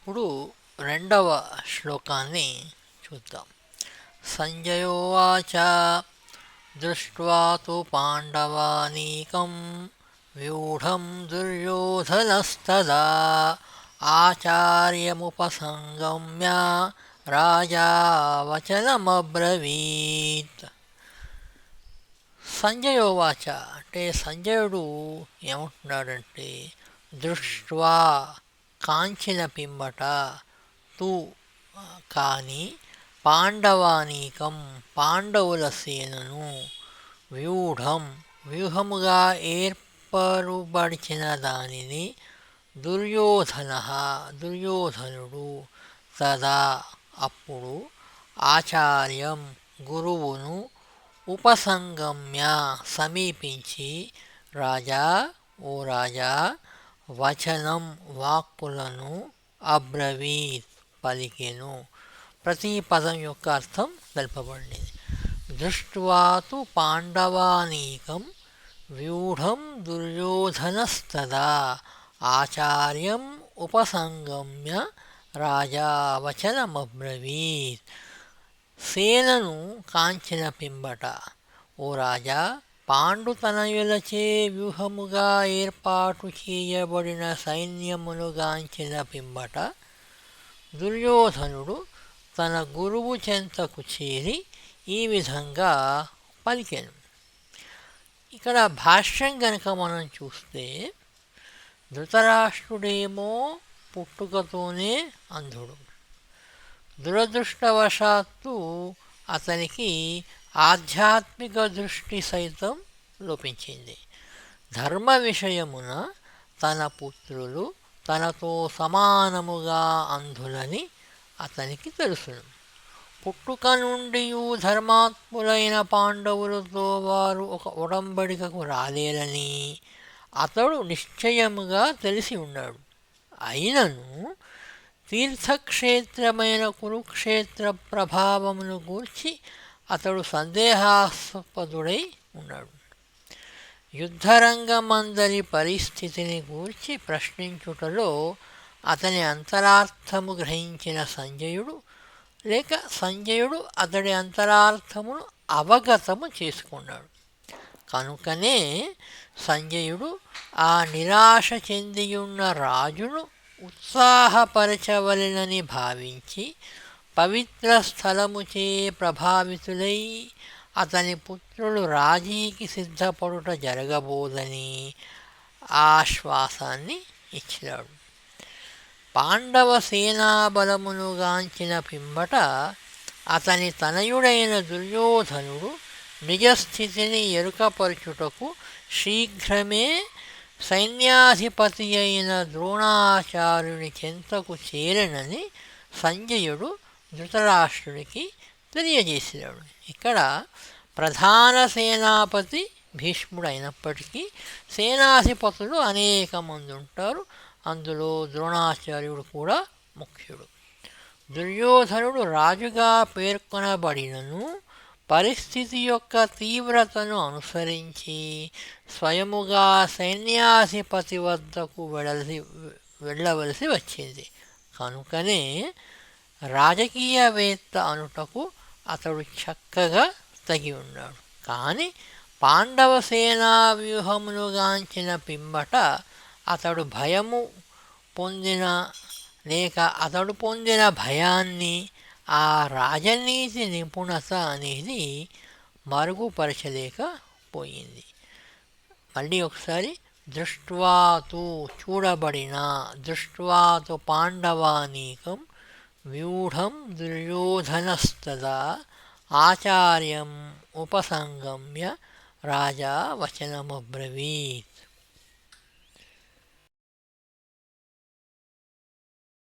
ఇప్పుడు రెండవ శ్లోకాన్ని చూద్దాం. సంజయోవాచ దృష్ట్వా తు పాండవానీకం వ్యూఢం దుర్యోధనస్తదా ఆచార్యముపసంగమ్య రాజా వచనమబ్రవీత్. సంజయోవాచ అంటే సంజయుడు ఏమంటున్నాడంటే దృష్ట్వా కాంచిన పిమ్మట తూ కానీ పాండవానీకం పాండవుల సేనను వ్యూఢం వ్యూహముగా ఏర్పరుబడిచిన దానిని దుర్యోధన దుర్యోధనుడు తదా అప్పుడు ఆచార్యం గురువును ఉపసంగమ్య సమీపించి రాజా ఓ రాజా వచనం వాక్కులను అబ్రవీత్ పలికెను. ప్రతి పదం యొక్క అర్థం తెలుపబడింది. దృష్ట్వాతు పాండవానీకం వ్యూఢం దుర్యోధనస్తదా ఆచార్యం ఉపసంగమ్య రాజావచనమబ్రవీత్. సేనను కాంచిన పింబట ఓ రాజా పాండుతనయులచే వ్యూహముగా ఏర్పాటు చేయబడిన సైన్యమునుగాంచిన పింబట దుర్యోధనుడు తన గురువు చెంతకు చేరి ఈ విధంగా పలికెను. ఇక్కడ భాష్యం గనక మనం చూస్తే ధృతరాష్ట్రుడేమో పుట్టుకతోనే అంధుడు. దురదృష్టవశాత్తు అతనికి ఆధ్యాత్మిక దృష్టి సైతం లోపించింది. ధర్మ విషయమున తన పుత్రులు తనతో సమానముగా అంధులని అతనికి తెలుసును. పుట్టుక నుండి ధర్మాత్ములైన పాండవులతో వారు ఒక ఉడంబడికకు రాలేరని అతడు నిశ్చయముగా తెలిసి ఉన్నాడు. అయినను తీర్థక్షేత్రమైన కురుక్షేత్ర ప్రభావమును గూర్చి అతడు సందేహాస్పదుడై ఉన్నాడు. యుద్ధరంగమందరి పరిస్థితిని గూర్చి ప్రశ్నించుటలో అతని అంతరార్థము గ్రహించిన సంజయుడు లేక సంజయుడు అతడి అంతరార్థమును అవగతము చేసుకున్నాడు. కనుకనే సంజయుడు ఆ నిరాశ చెందియున్న రాజును ఉత్సాహపరచవలెనని భావించి పవిత్ర స్థలముచే ప్రభావితులై అతని పుత్రులు రాజీకి సిద్ధపడుట జరగబోదని ఆశ్వాసాన్ని ఇచ్చినాడు. పాండవ సేనాబలమును గాంచిన పిమ్మట అతని తనయుడైన దుర్యోధనుడు నిజస్థితిని ఎరుకపరచుటకు శీఘ్రమే సైన్యాధిపతి అయిన ద్రోణాచార్యుని చెంతకు చేరనని సంజయుడు ధృతరాష్ట్రుడికి తెలియజేసేవాడు. ఇక్కడ ప్రధాన సేనాపతి భీష్ముడు అయినప్పటికీ సేనాధిపతులు అనేక మంది ఉంటారు. అందులో ద్రోణాచార్యుడు కూడా ముఖ్యుడు. దుర్యోధనుడు రాజుగా పేర్కొనబడినను పరిస్థితి యొక్క తీవ్రతను అనుసరించి స్వయముగా సైన్యాధిపతి వద్దకు వెళ్ళసి వెళ్ళవలసి వచ్చింది. కనుకనే రాజకీయవేత్త అనుటకు అతడు చక్కగా తగి ఉన్నాడు. కానీ పాండవ సేనా వ్యూహమును గాంచిన పిమ్మట అతడు భయము పొందిన లేక అతడు పొందిన భయాన్ని ఆ రాజనీతి నిపుణత అనేది మరుగుపరచలేకపోయింది మళ్ళీ ఒకసారి దృష్ట్వాతు చూడబడిన దృష్ట్వాతు పాండవానీకం వ్యూఢం దుర్యోధనస్తదా ఆచార్యం ఉపసంగమ్య రాజా వచనమబ్రవీత్.